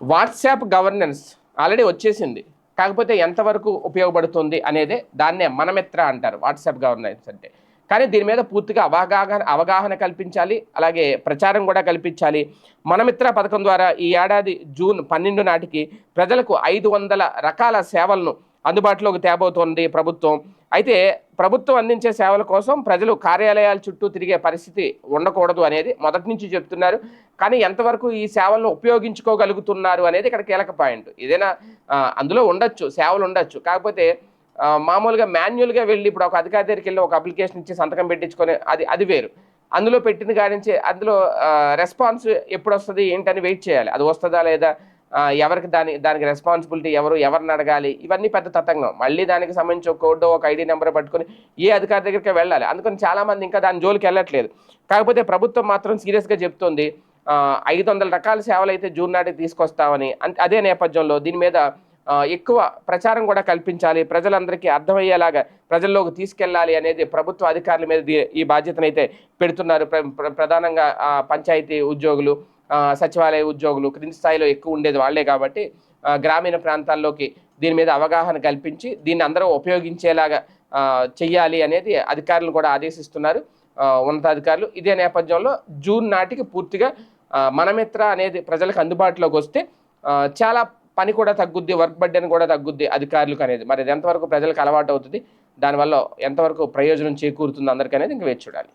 WhatsApp governance already వచ్చేసింది. కాకపోతే ఎంతవరకు ఉపయోగపడుతుంది అనేదే దాన్నే మనమిత్ర అంటారు వాట్సాప్ గవర్నెన్స్ అంటే. కానీ దీని మీద పూర్తిగా అవగాహన అవగాహన కల్పించాలి అలాగే ప్రచారం కూడా కల్పించాలి. మనమిత్ర పథకం ద్వారా ఈ ఏడాది జూన్ పన్నెండు నాటికి ప్రజలకు ఐదు వందల రకాల సేవలను అందుబాటులోకి తేబోతోంది ప్రభుత్వం. అయితే ప్రభుత్వం అందించే సేవల కోసం ప్రజలు కార్యాలయాల చుట్టూ తిరిగే పరిస్థితి ఉండకూడదు అనేది మొదటి నుంచి చెప్తున్నారు. కానీ ఎంతవరకు ఈ సేవలను ఉపయోగించుకోగలుగుతున్నారు అనేది ఇక్కడ కీలక పాయింట్. ఏదైనా అందులో ఉండొచ్చు సేవలు ఉండొచ్చు. కాకపోతే మామూలుగా మాన్యువల్గా వెళ్ళి ఇప్పుడు ఒక అధికారి దగ్గరికి వెళ్ళి ఒక అప్లికేషన్ ఇచ్చి సంతకం పెట్టించుకొని అది అది వేరు. అందులో పెట్టిన కానించి అందులో రెస్పాన్స్ ఎప్పుడు వస్తుంది ఏంటని వెయిట్ చేయాలి. అది వస్తుందా లేదా? ఎవరికి దాని దానికి రెస్పాన్సిబిలిటీ ఎవరు ఎవరిని అడగాలి? ఇవన్నీ పెద్ద తతంగం. మళ్ళీ దానికి సంబంధించి ఒక కోడ్ ఒక ఐడి నెంబర్ పట్టుకొని ఏ అధికారి దగ్గరికి వెళ్ళాలి? అందుకని చాలామంది ఇంకా దాని జోలికి వెళ్ళట్లేదు. కాకపోతే ప్రభుత్వం మాత్రం సీరియస్గా చెప్తుంది ఐదు వందల రకాల సేవలు అయితే జూన్ నాటికి తీసుకొస్తామని. అదే నేపథ్యంలో దీని మీద ఎక్కువ ప్రచారం కూడా కల్పించాలి. ప్రజలందరికీ అర్థమయ్యేలాగా ప్రజల్లోకి తీసుకెళ్ళాలి అనేది ప్రభుత్వ అధికారుల మీద ఈ బాధ్యతనైతే పెడుతున్నారు. ప్ర- ప్రధానంగా పంచాయతీ ఉద్యోగులు. సచివాలయ ఉద్యోగులు క్రింది స్థాయిలో ఎక్కువ ఉండేది వాళ్ళే కాబట్టి గ్రామీణ ప్రాంతాల్లోకి దీని మీద అవగాహన కల్పించి దీన్ని అందరూ ఉపయోగించేలాగా చెయ్యాలి అనేది అధికారులు కూడా ఆదేశిస్తున్నారు. ఉన్నతాధికారులు. ఇదే నేపథ్యంలో జూన్ నాటికి పూర్తిగా మనమిత్ర అనేది ప్రజలకు అందుబాటులోకి వస్తే చాలా పని కూడా తగ్గుద్ది వర్క్ బర్డెన్ కూడా తగ్గుద్ది అధికారులకు అనేది. మరి ఇది ఎంతవరకు ప్రజలకు అలవాటు అవుతుంది దానివల్ల ఎంతవరకు ప్రయోజనం చేకూరుతుంది అందరికీ అనేది ఇంక వేచి చూడాలి.